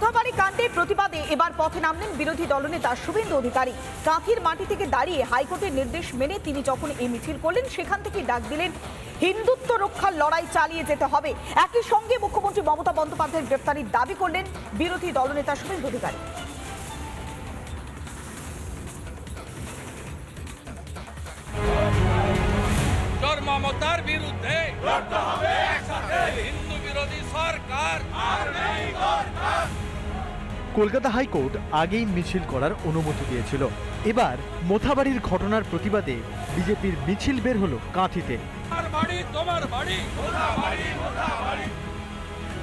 মোথাবাড়ি কাণ্ডের প্রতিবাদে এবার পথে নামলেন বিরোধী দলনেতা শুভেন্দু অধিকারী। কাঁথির মাটি থেকে দাঁড়িয়ে হাইকোর্টের নির্দেশ মেনে তিনি যখন এই মিছিল করলেন, সেখান থেকে ডাক দিলেন, হিন্দুত্ব রক্ষার লড়াই চালিয়ে যেতে হবে। একই সঙ্গে মুখ্যমন্ত্রী মমতা বন্দ্যোপাধ্যায়ের গ্রেপ্তারির দাবি করলেন বিরোধী দলনেতা শুভেন্দু অধিকারী। মমতার বিরুদ্ধে হিন্দু বিরোধী সরকার। কলকাতা হাইকোর্ট আগেই মিছিল করার অনুমতি দিয়েছিল। এবার মোথাবাড়ির ঘটনার প্রতিবাদে বিজেপির মিছিল বের হলো কাঁথিতে।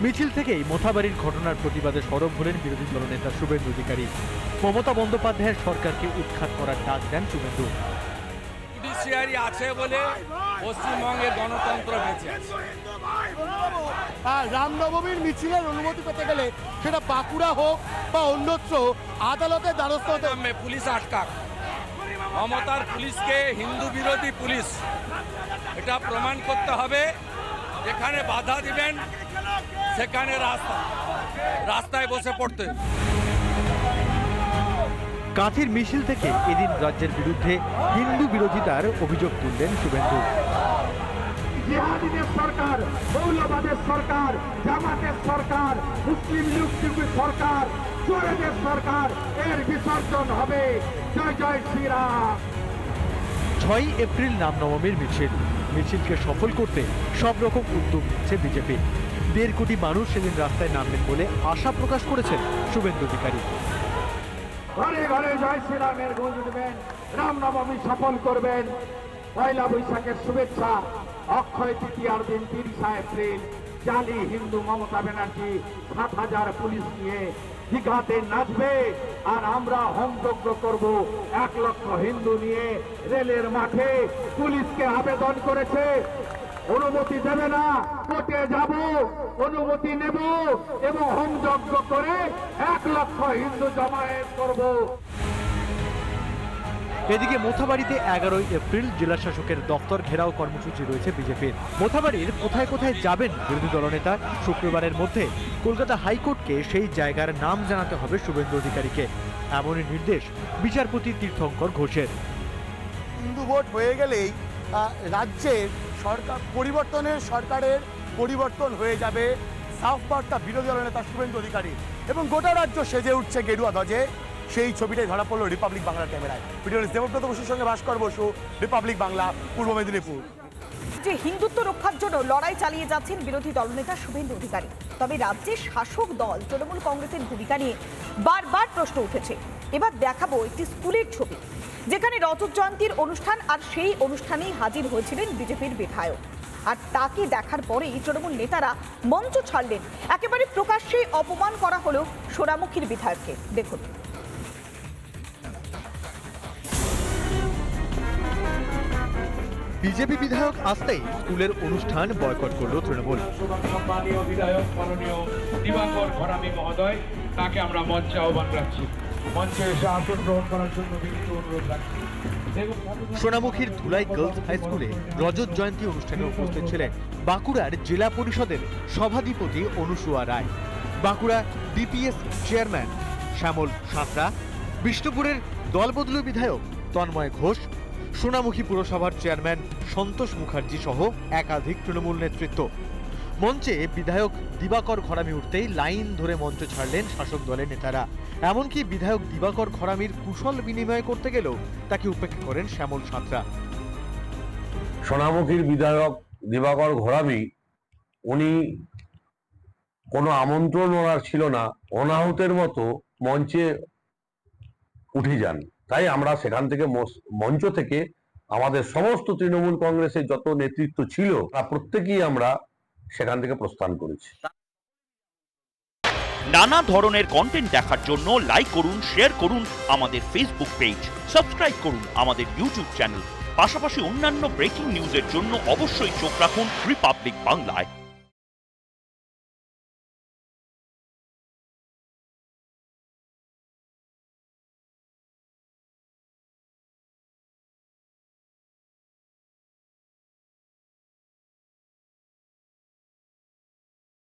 মিছিল থেকেই মোথাবাড়ির ঘটনার প্রতিবাদে সরব হলেন বিরোধী দলনেতা শুভেন্দু অধিকারী। মমতা বন্দ্যোপাধ্যায়ের সরকারকে উৎখাত করার ডাক দেন শুভেন্দু। আছে বলে পশ্চিমবঙ্গে গণতন্ত্র বেঁচে আছে। রামনবমীর মিছিলের অনুমতি পেতে গেলে সেটা বাঁকুড়া হোক বা অন্যত্র আদালতের দ্বারস্থ হতে পুলিশ আটকাক। মমতার পুলিশকে হিন্দু বিরোধী পুলিশ। এটা প্রমাণ করতে হবে। যেখানে বাধা দিবেন সেখানে রাস্তা। রাস্তায় বসে পড়তে। কাঁথির মিছিল থেকে এদিন রাজ্যের বিরুদ্ধে হিন্দু বিরোধিতার অভিযোগ তুললেন শুভেন্দু। জিহাদিদের সরকার মৌলবাদের সরকার জামাতের সরকার মুসলিম লীগ সরকার চোরেদের সরকার এর বিসর্জন হবে। জয় জয় শ্রীরাম। ছয়ই এপ্রিল রামনবমীর মিছিল। মিছিলকে সফল করতে সব রকম উদ্যোগ নিচ্ছে বিজেপি। দেড় কোটি মানুষ সেদিন রাস্তায় নামবেন বলে আশা প্রকাশ করেছেন শুভেন্দু অধিকারী। ঘরে ঘরে জয় শ্রীরামের গঞ্জ দেবেন রামনবমী সফল করবেন। পয়লা বৈশাখের শুভেচ্ছা। অক্ষয় তৃতীয়ার দিন তিরিশা এপ্রিল, জালি হিন্দু মমতা ব্যানার্জি সাত হাজার পুলিশ নিয়ে দীঘাতে নাচবে। আর আমরা হোমযজ্ঞ করব এক লক্ষ হিন্দু নিয়ে রেলের মাঠে। পুলিশকে আবেদন করেছে, অনুমতি দেবে না, কোর্টে যাব, অনুমতি নেব এবং হোমযজ্ঞ করে এক লক্ষ হিন্দু জমায়েত করব। এদিকে মোথাবাড়িতে এগারোই এপ্রিল জেলা শাসকের দপ্তর ঘেরাও কর্মসূচি রয়েছে বিজেপির। মোথাবাড়ির কোথায় কোথায় যাবেন বিরোধী দলনেতা? শুক্রবারের মধ্যে কলকাতা হাইকোর্টকে সেই জায়গার নাম জানাতে হবে শুভেন্দু অধিকারীকে। এমনই নির্দেশ বিচারপতি তীর্থঙ্কর ঘোষের। হিন্দু ভোট হয়ে গেলেই রাজ্যের সরকার, পরিবর্তনের সরকারের পরিবর্তন হয়ে যাবে। সাফ বার্তা বিরোধী দলনেতা শুভেন্দু অধিকারী এবং গোটা রাজ্য সেজে উঠছে গেরুয়া ধ্বজে। সেই ছবিটাই ধরা পড়ল রিপাবলিক বাংলার ক্যামেরায়। ভিডিও দেবব্রত বসুর সঙ্গে ভাস্কর বসু রিপাবলিক বাংলা পূর্ব মেদিনীপুর। যে হিন্দুত্ব রক্ষার জন্য লড়াই চালিয়ে যাচ্ছেন বিরোধী দলনেতা শুভেন্দু অধিকারী। তবে রাজ্যের শাসক দল তৃণমূল কংগ্রেসের ভূমিকা নিয়ে বারবার প্রশ্ন উঠেছে। এবার দেখাবো একটি স্কুলের ছবি, যেখানে রজত জয়ন্তীর অনুষ্ঠান আর সেই অনুষ্ঠানেই হাজির হয়েছিলেন বিজেপির বিধায়ক। আর তাকে দেখার পরেই তৃণমূল নেতারা মঞ্চ ছাড়লেন। একেবারে প্রকাশ্যে অপমান করা হলো সোনামুখীর বিধায়ককে। দেখুন। বিজেপি বিধায়ক আসতেই স্কুলের অনুষ্ঠান বয়কট করল তৃণমূল। সম্মানীয় বিধায়ক মাননীয় দিবাকর ঘরামি মহোদয় তাকে আমরা মঞ্চে আহ্বান রাখছি মঞ্চে এসে আসন গ্রহণ করার জন্য বিনীত অনুরোধ রাখছি। সোনামুখীর ধুলাই গার্লস হাই স্কুলে রজত জয়ন্তী অনুষ্ঠানে উপস্থিত ছিলেন বাঁকুড়ার জেলা পরিষদের সভাধিপতি অনুসুয়া রায়। বাঁকুড়া ডিপিএস চেয়ারম্যান শ্যামল সাঁতরা বিষ্ণুপুরের দলবদলু বিধায়ক তন্ময় ঘোষ সোনামুখী পুরসভার চেয়ারম্যান সন্তোষ মুখার্জি সহ একাধিক তৃণমূল নেতৃত্ব। মঞ্চে বিধায়ক দিবাকর ঘরামি উঠতেই লাইন ধরে মঞ্চ ছাড়লেন শাসক দলের নেতারা। এমনকি বিধায়ক দিবাকর ঘরামির কুশল বিনিময় করতে গেলেও তাকে উপেক্ষা করেন শ্যামল সাঁতরা। সোনামুখীর বিধায়ক দিবাকর ঘোরামি উনি কোনো আমন্ত্রণ ওনার ছিল না, অনাহুতের মতো মঞ্চে উঠে যান। তাই আমরা সেখান থেকে মঞ্চ থেকে আমাদের সমস্ত তৃণমূল কংগ্রেসের যত নেতৃত্ব ছিল তা প্রত্যেকেই আমরা সেখান থেকে প্রস্থান করেছি। নানা ধরনের কন্টেন্ট দেখার জন্য লাইক করুন শেয়ার করুন আমাদের ফেসবুক পেজ সাবস্ক্রাইব করুন আমাদের ইউটিউব চ্যানেল পাশাপাশি অন্যান্য ব্রেকিং নিউজের জন্য অবশ্যই চোখ রাখুন রিপাবলিক বাংলায়